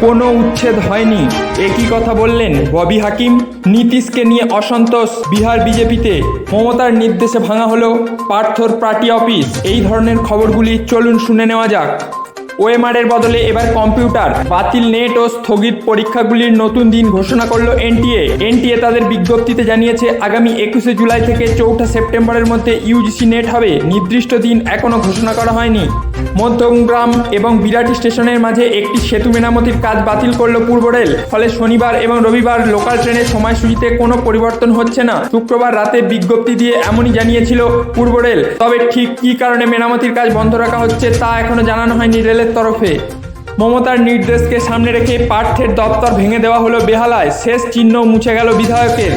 কোনো উচ্ছেদ হয়নি। একই কথা বললেন ববি হাকিম। নীতিশকে নিয়ে অসন্তোষ বিহার বিজেপিতে। মমতার নির্দেশে ভাঙা হলো পার্থর পার্টি অফিস। এই ধরনের খবরগুলি চলুন শুনে নেওয়া যাক। ওএমআরের বদলে এবার কম্পিউটার। বাতিল নেট ও স্থগিত পরীক্ষাগুলির নতুন দিন ঘোষণা করল এনটিএ। এনটিএ তাদের বিজ্ঞপ্তিতে জানিয়েছে, আগামী একুশে জুলাই থেকে চৌঠা সেপ্টেম্বরের মধ্যে ইউজিসি নেট হবে। নির্দিষ্ট দিন এখনও ঘোষণা করা হয়নি। মধ্যমগ্রাম এবং বিরাট স্টেশনের মাঝে একটি সেতু মেরামতির কাজ বাতিল করল পূর্ব রেল। ফলে শনিবার এবং রবিবার লোকাল ট্রেনের সময়সূচিতে কোনো পরিবর্তন হচ্ছে না। শুক্রবার রাতে বিজ্ঞপ্তি দিয়ে এমনই জানিয়েছিল পূর্ব রেল। তবে ঠিক কী কারণে মেরামতির কাজ বন্ধ রাখা হচ্ছে তা এখনও জানানো হয়নি রেলের তরফে। মমতার নির্দেশকে সামনে রেখে পার্থের দপ্তর ভেঙে দেওয়া হলো বেহালায়। শেষ চিহ্ন মুছে গেল বিধায়কের।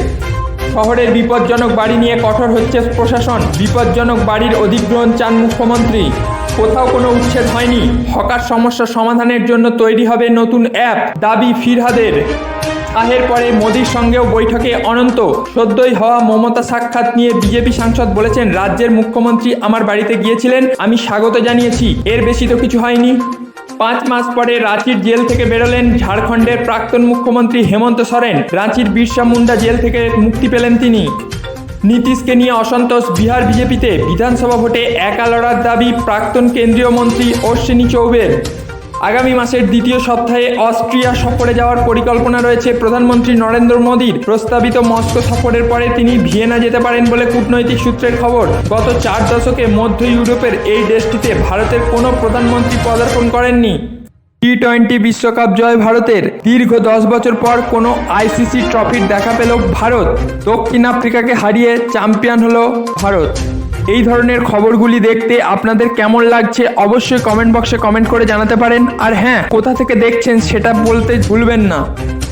শহরের বিপজ্জনক বাড়ি নিয়ে কঠোর হচ্ছে প্রশাসন। বিপজ্জনক বাড়ির অধিগ্রহণ চান মুখ্যমন্ত্রী। কোথাও কোনো উচ্ছেদ হয়নি। হকার সমস্যা সমাধানের জন্য তৈরি হবে নতুন অ্যাপ। দাবি ফিরহাদের। শাহের পরে মোদির সঙ্গেও বৈঠকে অনন্ত। সদ্যই হওয়া মমতা সাক্ষাৎ নিয়ে বিজেপি সাংসদ বলেছেন, রাজ্যের মুখ্যমন্ত্রী আমার বাড়িতে গিয়েছিলেন, আমি স্বাগত জানিয়েছি, এর বেশি তো কিছু হয়নি। পাঁচ মাস পরে রাঁচির জেল থেকে বেরোলেন ঝাড়খণ্ডের প্রাক্তন মুখ্যমন্ত্রী হেমন্ত সোরেন, রাঁচির বিরসা মুন্ডা জেল থেকে মুক্তি পেলেন তিনি। নীতিশকে নিয়ে অসন্তোষ, বিহার বিজেপিতে বিধানসভা ভোটে একা লড়ার দাবি প্রাক্তন কেন্দ্রীয় মন্ত্রী অশ্বিনী চৌবের আগামী মাসের দ্বিতীয় সপ্তাহে অস্ট্রিয়া সফরে যাওয়ার পরিকল্পনা রয়েছে প্রধানমন্ত্রী নরেন্দ্র মোদীর। প্রস্তাবিত মস্কো সফরের পরে তিনি ভিয়েনা যেতে পারেন বলে কূটনৈতিক সূত্রের খবর। গত চার দশকে মধ্য ইউরোপের এই দেশটিতে ভারতের কোনো প্রধানমন্ত্রী পদার্পণ করেননি। টি টোয়েন্টি বিশ্বকাপ জয় ভারতের। দীর্ঘ দশ বছর পর কোনো আইসিসি ট্রফির দেখা পেল ভারত। দক্ষিণ আফ্রিকাকে হারিয়ে চ্যাম্পিয়ন হলো ভারত। এই ধরনের খবরগুলি দেখতে আপনাদের কেমন লাগছে অবশ্যই কমেন্ট বক্সে কমেন্ট করে জানাতে পারেন। আর হ্যাঁ কোথা থেকে দেখছেন সেটা বলতে ভুলবেন না।